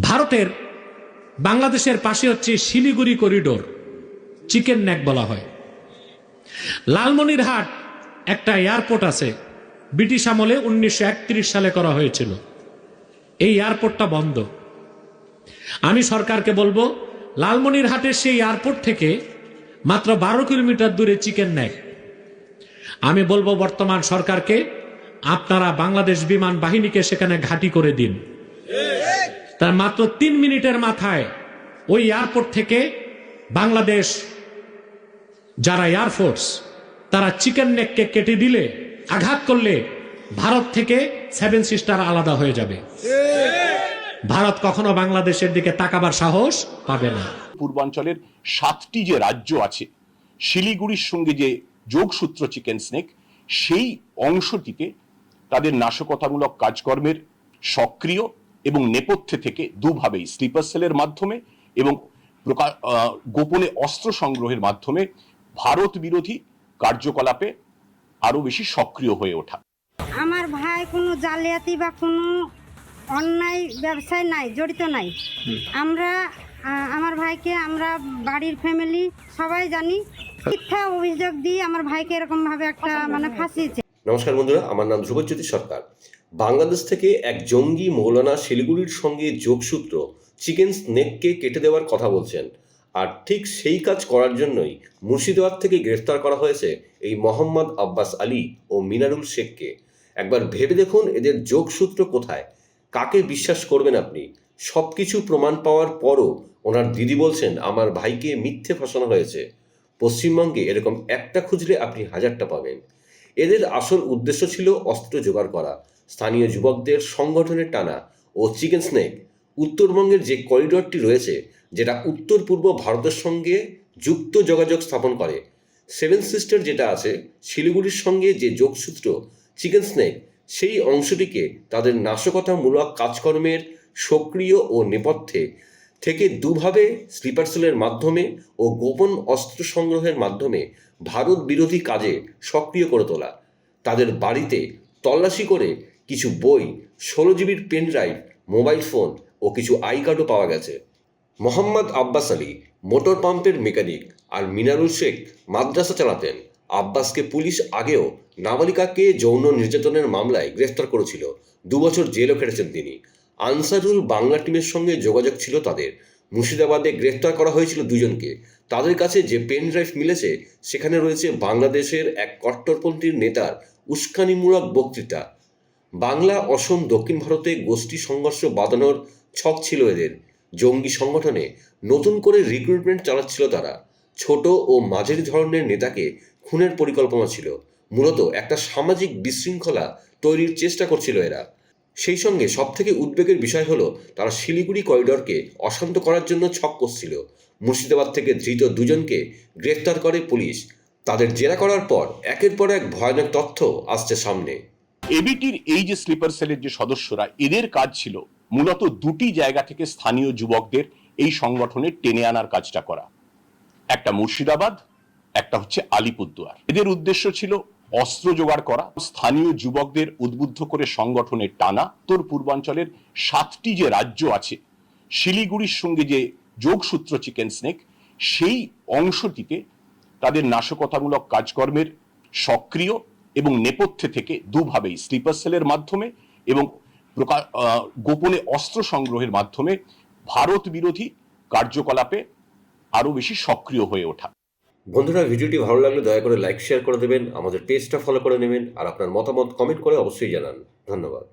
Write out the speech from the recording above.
ভারতের বাংলাদেশের পাশে হচ্ছে শিলিগুড়ি করিডোর, চিকেন নেক বলা হয়। লালমনিরহাট একটা এয়ারপোর্ট আছে, ব্রিটিশ আমলে উনিশশো একত্রিশ সালে করা হয়েছিল। এই এয়ারপোর্টটা বন্ধ। আমি সরকারকে বলব, লালমনিরহাটের সেই এয়ারপোর্ট থেকে মাত্র বারো কিলোমিটার দূরে চিকেন নেক। আমি বলব বর্তমান সরকারকে, আপনারা বাংলাদেশ বিমান বাহিনীকে সেখানে ঘাঁটি করে দিন। তার মাত্র তিন মিনিটের মাথায় ওই এয়ারপোর্ট থেকে বাংলাদেশ, যারা এয়ারফোর্স তারা চিকেন নেককে কেটে দিলে, আঘাত করলে ভারত থেকে সেভেন সিস্টার আলাদা হয়ে যাবে। ভারত কখনো বাংলাদেশের দিকে তাকাবার সাহস পাবে না। পূর্বাঞ্চলের সাতটি যে রাজ্য আছে, শিলিগুড়ির সঙ্গে যে যোগসূত্র চিকেন স্নেক সেই অংশটিতে তাদের নাশকতামূলক কাজকর্মের সক্রিয় এবং নেপথ্যে থেকে দুভাবেই স্লিপার সেলের মাধ্যমে এবং গোপনে অস্ত্র সংগ্রহের মাধ্যমে ভারত বিরোধী কার্যকলাপে আরও বেশি সক্রিয় হয়ে ওঠা। আমার ভাই কোনো জালিয়াতি বা কোনো অন্যায় ব্যবসায় নাই জড়িত নাই। আমরা আমার ভাইকে আমরা বাড়ির ফ্যামিলি সবাই জানি। মিথ্যা অভিযোগ দিয়ে আমার ভাইকে এরকম ভাবে একটা মানে ফাঁসিয়েছে। নমস্কার বন্ধুরা আমার নাম ধ্রুবজ্যোতি সরকার। বাংলাদেশ থেকে এক জঙ্গি মৌলানা শিলিগুড়ির সঙ্গে যোগসূত্র চিকেন স্নেককে কেটে দেওয়ার কথা বলছেন। আর ঠিক সেই কাজ করার জন্যই মুর্শিদাবাদ থেকে গ্রেফতার করা হয়েছে এই মোহাম্মদ আব্বাস আলী ও মিনারুল শেখকে। একবার ভেবে দেখুন এদের যোগসূত্র কোথায়। কাকে বিশ্বাস করবেন আপনি? সব কিছু প্রমাণ পাওয়ার পরও ওনার দিদি বলছেন, আমার ভাইকে মিথ্যে ফাঁসানো হয়েছে। পশ্চিমবঙ্গে এরকম একটা খুঁজলে আপনি হাজারটা পাবেন। এদের আসল উদ্দেশ্য ছিল অস্ত্র জোগাড় করা। স্থানীয় যুবকদের সংগঠনের টানা ও চিকেন স্নেক উত্তরবঙ্গের যে করিডরটি রয়েছে, যেটা উত্তর পূর্ব ভারতের সঙ্গে যুক্ত যোগাযোগ স্থাপন করে। সেভেন সিস্টার যেটা আছে, শিলিগুড়ির সঙ্গে যে যোগসূত্র চিকেন স্নেক, সেই অংশটিকে তাদের নাশকতামূলক কাজকর্মের সক্রিয় ও নেপথ্যে থেকে দুভাবে স্লিপার সেলের মাধ্যমে ও গোপন অস্ত্র সংগ্রহের মাধ্যমে ভারত বিরোধী কাজে সক্রিয় করে তোলা। তাদের বাড়িতে তল্লাশি করে কিছু বই, ষোলো জিবির পেন ড্রাইভ মোবাইল ফোন ও কিছু আই কার্ডও পাওয়া গেছে। মোহাম্মদ আব্বাস আলী মোটর পাম্পের মেকানিক আর মিনারুল শেখ মাদ্রাসা চালাতেন। আব্বাসকে পুলিশ আগেও নাবালিকাকে যৌন নির্যাতনের মামলায় গ্রেফতার করেছিল। দুবছর জেলও খেটেছেন তিনি। আনসারুল বাংলা টিমের সঙ্গে যোগাযোগ ছিল তাদের। মুর্শিদাবাদে গ্রেফতার করা হয়েছিল দুজনকে। তাদের কাছে যে পেন ড্রাইভ মিলেছে, সেখানে রয়েছে বাংলাদেশের এক কট্টরপন্থীর নেতার উস্কানিমূলক বক্তৃতা। বাংলা, অসম, দক্ষিণ ভারতে গোষ্ঠী সংঘর্ষ বাঁধানোর ছক ছিল এদের। জঙ্গি সংগঠনে নতুন করে রিক্রুটমেন্ট চালাচ্ছিল তারা। ছোট ও মাঝারি ধরনের নেতাকে খুনের পরিকল্পনা ছিল। মূলত একটা সামাজিক বিশৃঙ্খলা তৈরির চেষ্টা করছিল এরা। সেই সঙ্গে সবথেকে উদ্বেগের বিষয় হলো, তারা শিলিগুড়ি করিডরকে অশান্ত করার জন্য ছক করছিল। মুর্শিদাবাদ থেকে ধৃত দুজনকে গ্রেফতার করে পুলিশ। তাদের জেরা করার পর একের পর এক ভয়ানক তথ্য আসছে সামনে। এবিটির এই যে স্লিপার সেলের যে সদস্যরা, এদের কাজ ছিল মূলত দুটি জায়গা থেকে স্থানীয় যুবকদের এই সংগঠনে টেনে আনার কাজটা করা। একটা মুর্শিদাবাদ, একটা হচ্ছে আলিপুরদুয়ার। এদের উদ্দেশ্য ছিল অস্ত্র জোগাড় করা। স্থানীয় যুবকদের উদ্বুদ্ধ করে সংগঠনে টানা। উত্তর পূর্বাঞ্চলের সাতটি যে রাজ্য আছে, শিলিগুড়ির সঙ্গে যে যোগসূত্র চিকেন স্নেক, সেই অংশটিতে তাদের নাশকতামূলক কাজকর্মের সক্রিয় এবং নেপথ্যে থেকে দুভাবেই স্লিপার সেলের মাধ্যমে এবং গোপনে অস্ত্র সংগ্রহের মাধ্যমে ভারত বিরোধী কার্যকলাপে আরও বেশি সক্রিয় হয়ে ওঠা। বন্ধুরা, ভিডিওটি ভালো লাগলে দয়া করে লাইক শেয়ার করে দেবেন, আমাদের পেজটা ফলো করে নেবেন, আর আপনার মতামত কমেন্ট করে অবশ্যই জানান। ধন্যবাদ।